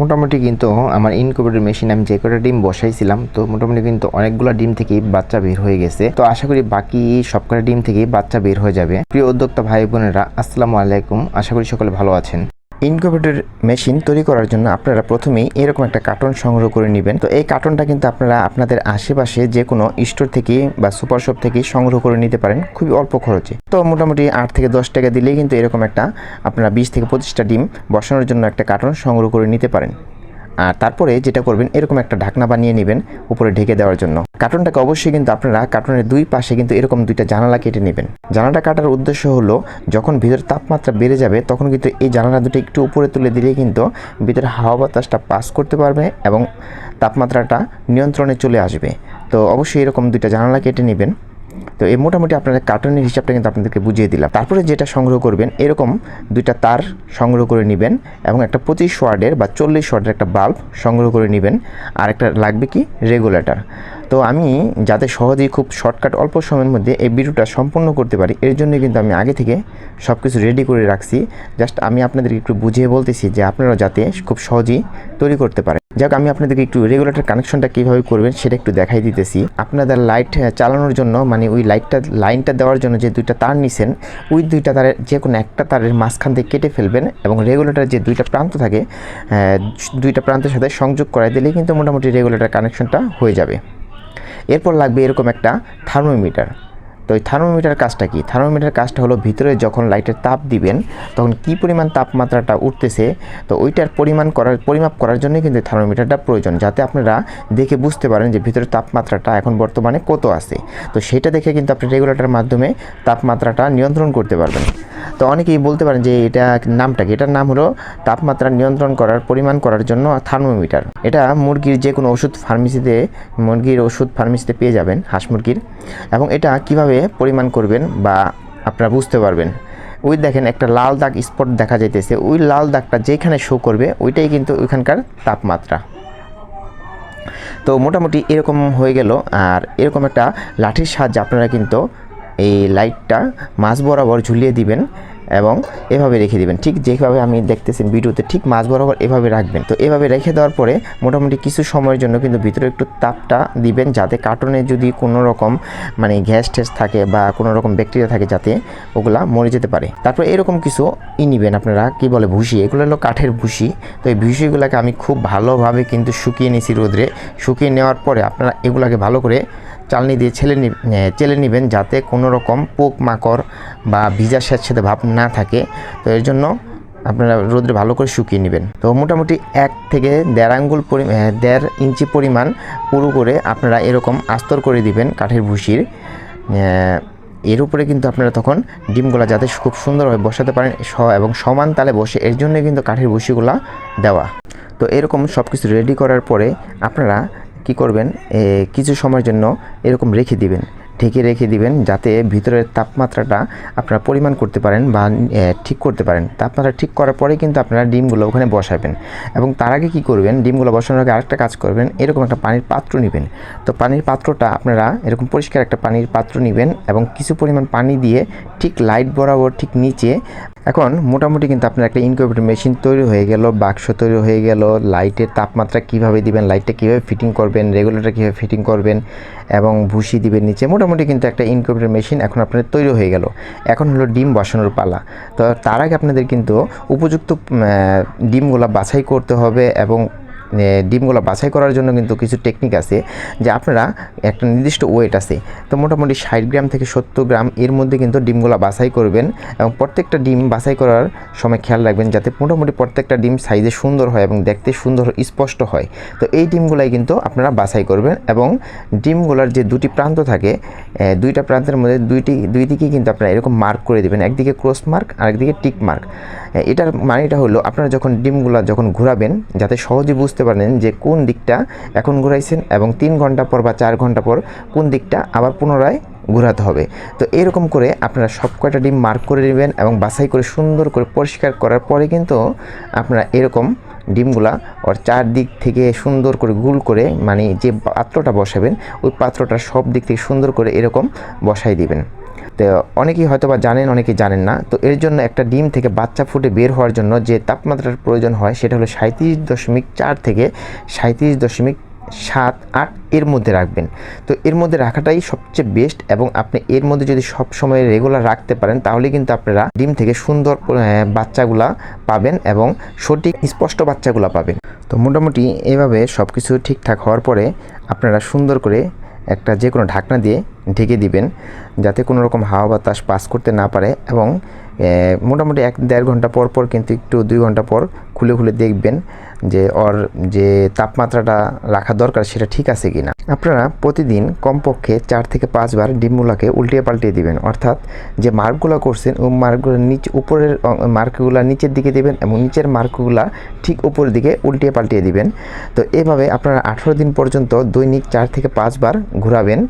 মোটামুটি কিন্তু আমার ইনকিউবেটর মেশিন আমি যে কটা ডিম বসাইছিলাম, তো মোটামুটি কিন্তু অনেকগুলো ডিম থেকেই বাচ্চা বের হয়ে গেছে। তো আশা করি বাকি সবকটা ডিম থেকেই বাচ্চা বের হয়ে যাবে। প্রিয় উদ্যোক্তা ভাই বোনেরা, আসসালামু আলাইকুম। আশা করি সকলে ভালো আছেন। ইনকিউবেটর মেশিন তৈরি করার জন্য আপনারা প্রথমেই এরকম একটা কার্টন সংগ্রহ করে নেবেন। তো এই কার্টনটা কিন্তু আপনারা আপনাদের আশেপাশে যে কোনো স্টোর থেকে বা সুপার শপ থেকে সংগ্রহ করে নিতে পারেন খুবই অল্প খরচে। তো মোটামুটি আট থেকে দশ টাকা দিলেই কিন্তু এরকম একটা আপনারা বিশ থেকে পঁচিশটা ডিম বসানোর জন্য একটা কার্টন সংগ্রহ করে নিতে পারেন। আর তারপরে যেটা করবেন, এরকম একটা ঢাকনা বানিয়ে নেবেন উপরে ঢেকে দেওয়ার জন্য। কার্টনটাকে অবশ্যই কিন্তু আপনারা কার্টনের দুই পাশে কিন্তু এরকম দুইটা জানালা কেটে নেবেন। জানালাটা কাটার উদ্দেশ্য হলো, যখন ভিতরে তাপমাত্রা বেড়ে যাবে, তখন কিন্তু এই জানালা দুটো একটু উপরে তুলে দিলে কিন্তু ভিতরে হাওয়া বাতাসটা পাস করতে পারবে এবং তাপমাত্রাটা নিয়ন্ত্রণে চলে আসবে। তো অবশ্যই এরকম দুইটা জানালা কেটে নেবেন। তো এই মোটামুটি আপনাদের কার্টনের হিসাবটা কিন্তু আপনাদেরকে বুঝিয়ে দিলাম। তারপরে যেটা সংগ্রহ করবেন, এরকম দুইটা তার সংগ্রহ করে নেবেন এবং একটা পঁচিশ ওয়ার্ডের বা চল্লিশ ওয়ার্ডের একটা বাল্ব সংগ্রহ করে নেবেন। আর একটা লাগবে কি রেগুলেটর তো আমি যাতে সহজেই খুব শর্টকাট অল্প সময়ের মধ্যে এই ভিডিওটা সম্পূর্ণ করতে পারি, এর জন্য কিন্তু আমি আগে থেকে সব কিছু রেডি করে রাখছি। জাস্ট আমি আপনাদেরকে একটু বুঝিয়ে বলতেছি যে আপনারা যাতে খুব সহজেই তৈরি করতে পারেন। যাক, আমি আপনাদেরকে একটু রেগুলেটর কানেকশনটা কীভাবে করবেন সেটা একটু দেখাই দিতেছি। আপনাদের লাইট চালানোর জন্য মানে ওই লাইটটা লাইনটা দেওয়ার জন্য যে দুইটা তার নিছেন, ওই দুইটা তারের যে কোনো একটা তারের মাঝখান থেকে কেটে ফেলবেন এবং রেগুলেটর যে দুইটা প্রান্ত থাকে দুইটা প্রান্তের সাথে সংযোগ করাই দিলেই কিন্তু মোটামুটি রেগুলেটর কানেকশনটা হয়ে যাবে। এরপর লাগবে এরকম একটা থার্মোমিটার। তো এই থার্মোমিটার কাজটা কি? থার্মোমিটার কাজটা হলো ভিতরে যখন লাইটের তাপ দিবেন, তখন কি পরিমাণ তাপমাত্রাটা উঠতেছে? তো ওইটার পরিমাণ করার, পরিমাপ করার জন্যই কিন্তু থার্মোমিটারটা প্রয়োজন, যাতে আপনারা দেখে বুঝতে পারেন যে ভিতরে তাপমাত্রাটা এখন বর্তমানে কত আছে। তো সেটা দেখে কিন্তু আপনি রেগুলেটার মাধ্যমে তাপমাত্রাটা নিয়ন্ত্রণ করতে পারবেন। তো অনেকেই বলতে পারেন যে এটা নামটা কি? এটার নাম হলো তাপমাত্রা নিয়ন্ত্রণ করার, পরিমাণ করার জন্য থার্মোমিটার। এটা মুরগির যে কোনো ওষুধ ফার্মেসিতে মুরগির ওষুধ ফার্মেসিতে পেয়ে যাবেন, হাঁস মুরগির। এবং এটা কীভাবে পরিমাণ করবেন বা আপনারা বুঝতে পারবেন। ওই দেখেন একটা লাল দাগ স্পট দেখা যাইতেছে। ওই লাল দাগটা যেখানে শো করবে, ওইটাই কিন্তু ওইখানকার তাপমাত্রা। তো মোটামুটি এরকম হয়ে গেল। আর এরকম একটা লাঠির সাহায্যে আপনারা কিন্তু এই লাইটটা মাছ বরাবর ঝুলিয়ে দিবেন। এবং এভাবে রেখে দিবেন। ঠিক যেভাবে আমি দেখতেছি ভিডিওতে, ঠিক মাঝ বরাবর এভাবে রাখবেন। তো এভাবে রেখে দেওয়ার পরে মোটামুটি কিছু সময়ের জন্য কিন্তু ভিতরে একটু তাপটা দিবেন যাতে কার্টনে যদি কোনো রকম মানে গ্যাস ট্যাস থাকে বা কোনো রকম ব্যাকটেরিয়া থাকে যাতে ওগুলা মরে যেতে পারে। তারপর এরকম কিছু ই নিবেন আপনারা, কি বলে ভুসি? এগুলো হলো কাঠের ভুসি। তো এই ভুসিগুলোকে আমি খুব ভালোভাবে কিন্তু শুকিয়ে নিয়েছি রোদ্রে। শুকিয়ে নেওয়ার পরে আপনারা এগুলাকে ভালো করে চালনি দিয়ে ছেলে চেলে নেবেন যাতে কোনো রকম পোক মাকড় বা ভিজা স্যাঁতস্যাঁতে ভাব না থাকে। তো এর জন্য আপনারা রোদ্রে ভালো করে শুকিয়ে নেবেন। তো মোটামুটি এক থেকে দেড় আঙ্গুল পরি দেড় ইঞ্চি পরিমাণ পুরো করে আপনারা এরকম আস্তর করে দিবেন কাঠের ভুসির। এর উপরে কিন্তু আপনারা তখন ডিমগুলা যাতে খুব সুন্দরভাবে বসাতে পারেন স- এবং সমান তালে বসে, এর জন্য কিন্তু কাঠের ভুসিগুলা দেওয়া। তো এরকম সব কিছু রেডি করার পরে আপনারা কি করবেন? কিছু সময়ের জন্য এরকম রেখে দিবেন। ঢেকে রেখে দিবেন যাতে ভিতরের তাপমাত্রাটা আপনারা পরিমাণ করতে পারেন বা ঠিক করতে পারেন। তাপমাত্রা ঠিক করার পরে কিন্তু আপনারা ডিমগুলো ওখানে বসাবেন। এবং তার আগে কী করবেন? ডিমগুলো বসানোর আগে আরেকটা কাজ করবেন, এরকম একটা পানির পাত্র নেবেন। তো পানির পাত্রটা আপনারা এরকম পরিষ্কার একটা পানির পাত্র নেবেন এবং কিছু পরিমাণ পানি দিয়ে ঠিক লাইট বরাবর ঠিক নিচে এখন মোটামুটি কিন্তু আপনার একটা ইনকিউবেটর মেশিন তৈরি হয়ে গেল, বাক্স তৈরি হয়ে গেল লাইটের তাপমাত্রা কীভাবে দিবেন লাইটটা কীভাবে ফিটিং করবেন রেগুলেটর কীভাবে ফিটিং করবেন এবং ভুসি দিবেন নিচে, মোটামুটি কিন্তু একটা ইনকিউবেটর মেশিন এখন আপনার তৈরি হয়ে গেল। এখন হলো ডিম বসানোর পালা। তো তার আগে আপনাদের কিন্তু উপযুক্ত ডিমগুলো বাছাই করতে হবে এবং ডিমগুলো বাছাই করার জন্য কিন্তু কিছু টেকনিক আছে যে আপনারা একটা নির্দিষ্ট ওয়েট আছে, তো মোটামুটি ষাট গ্রাম থেকে সত্তর গ্রাম এর মধ্যে কিন্তু ডিমগুলো বাছাই করবেন এবং প্রত্যেকটা ডিম বাছাই করার সময় খেয়াল রাখবেন যাতে মোটামুটি প্রত্যেকটা ডিম সাইজে সুন্দর হয় এবং দেখতে সুন্দর, স্পষ্ট হয়। তো এই ডিমগুলাই কিন্তু আপনারা বাছাই করবেন এবং ডিমগুলোর যে দুটি প্রান্ত থাকে দুইটা প্রান্তের মধ্যে দুইটি, দুই দিকেই কিন্তু আপনারা এরকম মার্ক করে দেবেন। একদিকে ক্রস মার্ক আর একদিকে টিক মার্ক এটার মানেটা হলো আপনারা যখন ডিমগুলো যখন ঘোরাবেন, যাতে সহজে বুঝতে পারেন যে কোন দিকটা এখন ঘুরাইছেন এবং তিন ঘণ্টা পর বা চার ঘণ্টা পর কোন দিকটা আবার পুনরায় ঘোরাতে হবে। তো এরকম করে আপনারা সব কয়টা ডিম মার্ক করে নেবেন এবং বাছাই করে সুন্দর করে পরিষ্কার করার পরে কিন্তু আপনারা এরকম ডিমগুলা ওর চারদিক থেকে সুন্দর করে গুল করে মানে যে পাত্রটা বসাবেন, ওই পাত্রটা সব দিক থেকে সুন্দর করে এরকম বসাই দিবেন। তো অনেকেই হয়তো বা জানেন, অনেকেই জানেন না। তো এর জন্য একটা ডিম থেকে বাচ্চা ফুটে বের হওয়ার জন্য যে তাপমাত্রার প্রয়োজন হয় সেটা হলো সাঁত্রিশ দশমিক চার থেকে সাঁত্রিশ দশমিক সাত আট এর মধ্যে রাখবেন। তো এর মধ্যে রাখাটাই সবচেয়ে বেস্ট এবং আপনি এর মধ্যে যদি সব সময় রেগুলার রাখতে পারেন, তাহলে কিন্তু আপনারা ডিম থেকে সুন্দর বাচ্চাগুলা পাবেন এবং সঠিক, স্পষ্ট বাচ্চাগুলা পাবেন। তো মোটামুটি এভাবে সব কিছু ঠিকঠাক হওয়ার পরে আপনারা সুন্দর করে একটা যে কোনো ঢাকনা দিয়ে ঢেকে দিবেন যাতে কোনো রকম হাওয়া বাতাস পাস করতে না পারে এবং মোটামুটি এক দেড় ঘণ্টা পর পর কিন্তু একটু দুই ঘণ্টা পর খুলে খুলে দেখবেন যে ওর যে তাপমাত্রাটা রাখা দরকার সেটা ঠিক আছে কি না আপনারা প্রতিদিন কমপক্ষে চার থেকে পাঁচবার ডিমগুলোকে উল্টিয়ে পাল্টিয়ে দিবেন। অর্থাৎ যে মার্কগুলো করছেন ওই মার্কগুলো নিচ উপরের মার্কগুলো নিচের দিকে দেবেন এবং নিচের মার্কগুলো ঠিক উপরের দিকে উল্টিয়ে পাল্টিয়ে দিবেন। তো এভাবে আপনারা আঠেরো দিন পর্যন্ত দৈনিক চার থেকে পাঁচবার ঘোরাবেন।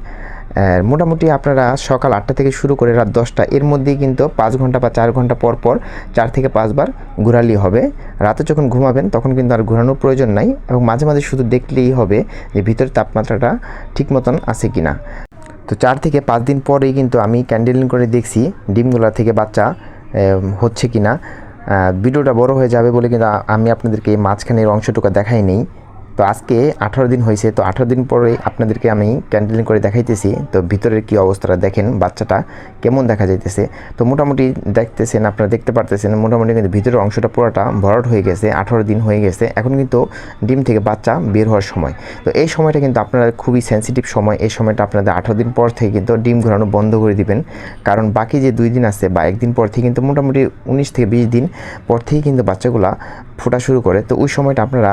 মোটামুটি আপনারা সকাল আটটা থেকে শুরু করে রাত দশটা, এর মধ্যেই কিন্তু পাঁচ ঘণ্টা বা চার ঘণ্টা পর পর চার থেকে পাঁচবার ঘোরালেই হবে। রাতে যখন ঘুমাবেন তখন কিন্তু আর ঘোরানোর প্রয়োজন নাই এবং মাঝে মাঝে শুধু দেখলেই হবে যে ভিতরের তাপমাত্রাটা ঠিক মতন আছে কি না তো চার থেকে পাঁচ দিন পরেই কিন্তু আমি ক্যান্ডেলিং করে দেখছি ডিমগুলা থেকে বাচ্চা হচ্ছে কি না ভিডিওটা বড় হয়ে যাবে বলে কিন্তু আমি আপনাদেরকে এই মাঝখানের অংশটুকু দেখাই নেই। তো আজকে আঠারো দিন হয়েছে, তো আঠারো দিন পরে আপনাদেরকে আমি ক্যান্ডেলিং করে দেখাইতেছি। তো ভিতরের কি অবস্থাটা দেখেন বাচ্চাটা কেমন দেখা যাইতেছে। তো মোটামুটি দেখতেছেন, আপনারা দেখতে পারতেছেন, মোটামুটি কিন্তু ভিতরের অংশটা পুরোটা ভরাট হয়ে গেছে, আঠারো দিন হয়ে গেছে। এখন কিন্তু ডিম থেকে বাচ্চা বের হওয়ার সময়। তো এই সময়টা কিন্তু আপনারা খুবই সেন্সিটিভ সময়, এই সময়টা আপনাদের আঠারো দিন পর থেকে কিন্তু ডিম ঘোরানো বন্ধ করে দিবেন। কারণ বাকি যে দুই দিন আছে বা একদিন পর থেকে কিন্তু মোটামুটি উনিশ থেকে বিশ দিন পর থেকেই কিন্তু বাচ্চাগুলা ফোটা শুরু করে। তো ওই সময়টা আপনারা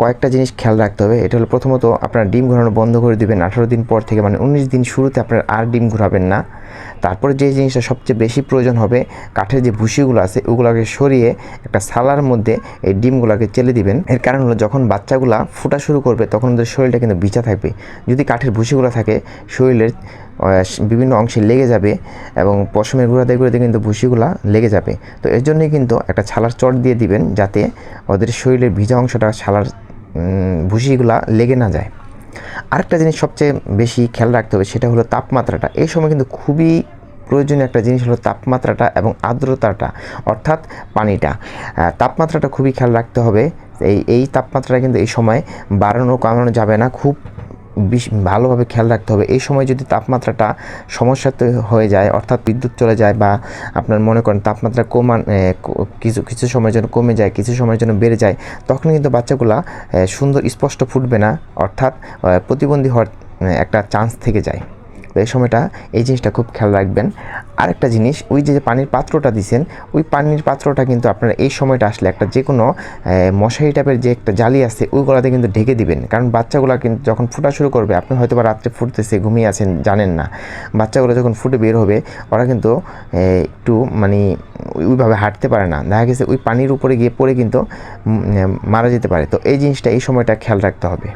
কয়েকটা জিনিস খেয়াল রাখতে হবে। এটা হলো প্রথমত আপনার ডিম ঘোরানো বন্ধ করে দিবেন। আঠারো দিন পর থেকে মানে উনিশ দিন শুরুতে আপনার আর ডিম ঘোরাবেন না। তারপরে যে জিনিসটা সবচেয়ে বেশি প্রয়োজন হবে, কাঠের যে ভুসিগুলো আছে, ওগুলোকে সরিয়ে একটা সালার মধ্যে এই ডিমগুলোকে চেলে দিবেন। এর কারণ হলো যখন বাচ্চাগুলা ফোটা শুরু করবে, তখন ওদের শরীরটা কিন্তু ভিজা থাকবে। যদি কাঠের ভুসিগুলো থাকে, শরীরের বিভিন্ন অংশে লেগে যাবে এবং পশমের গুঁড়াতে গুঁড়াতে কিন্তু ভুসিগুলা লেগে যাবে। তো এর জন্যই কিন্তু একটা ছালার চট দিয়ে দিবেন, যাতে ওদের শরীরের ভিজা অংশটা ছালার ভুসিগুলা লেগে না যায়। আরেকটা জিনিস সবচেয়ে বেশি খেয়াল রাখতে হবে সেটা হলো তাপমাত্রাটা। এই সময় কিন্তু খুবই প্রয়োজনীয় একটা জিনিস হলো তাপমাত্রাটা এবং আর্দ্রতাটা, অর্থাৎ পানিটা। তাপমাত্রাটা খুবই খেয়াল রাখতে হবে। এই এই তাপমাত্রাটা কিন্তু এই সময় বাড়ানো, কমানো যাবে না। খুব ভালোভাবে খেয়াল রাখতে হবে। এই সময় যদি তাপমাত্রাটা সমস্যাতে হয়ে যায়, অর্থাৎ বিদ্যুৎ চলে যায় বা আপনার মনে করেন তাপমাত্রা কমান কিছু কিছু সময়ের জন্য কমে যায়, কিছু সময়ের জন্য বেড়ে যায়, তখন কিন্তু বাচ্চাগুলা সুন্দর স্পষ্ট ফুটবে না, অর্থাৎ প্রতিবন্ধী হওয়ার একটা চান্স থেকে যায়। তো এই সময়টা এই জিনিসটা খুব খেয়াল রাখবেন। আরেকটা জিনিস, ওই যে পানির পাত্রটা দিছেন, ওই পানির পাত্রটা কিন্তু আপনারা এই সময়টা আসলে একটা যে কোনো মশারি টাইপের যে একটা জালি আছে, ওই গলাতে কিন্তু ঢেকে দিবেন। কারণ বাচ্চাগুলো কিন্তু যখন ফোটা শুরু করবে, আপনি হয়তো বা রাত্রে ফুটতেছে, ঘুমিয়ে আছেন, জানেন না। বাচ্চাগুলো যখন ফুটে বের হবে, ওরা কিন্তু একটু মানে ওইভাবে হাঁটতে পারে না। দেখা গেছে ওই পানির উপরে গিয়ে পড়ে কিন্তু মারা যেতে পারে। তো এই জিনিসটা এই সময়টা খেয়াল রাখতে হবে।